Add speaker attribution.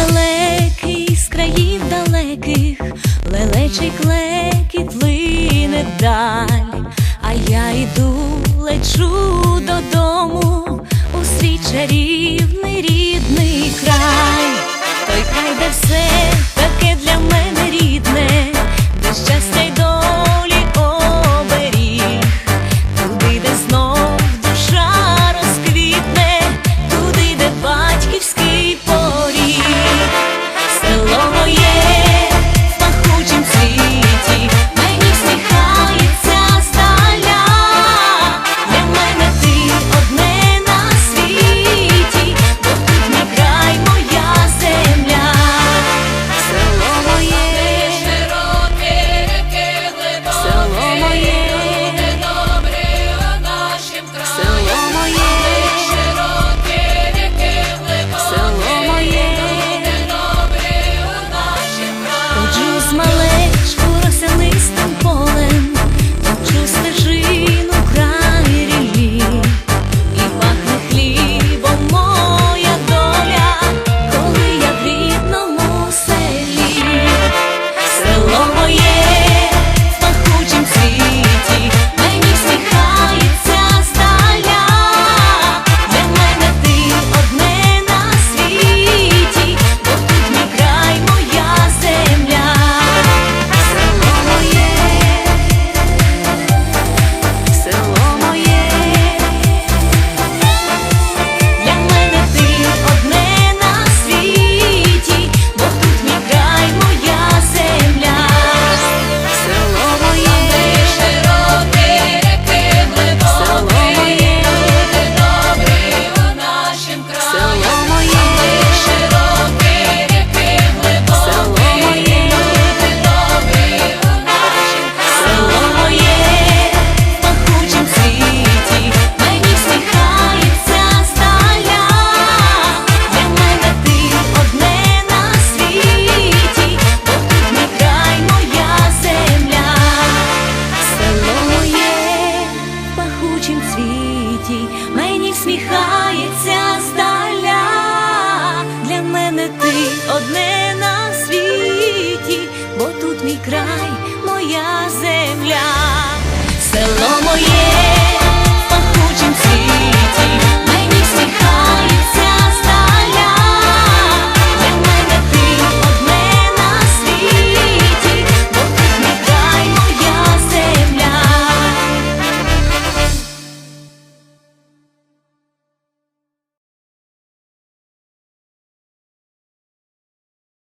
Speaker 1: далекий, з країв далеких, лелечий клекіт лине даль, а я йду, лечу додому у свій чарівний рідний.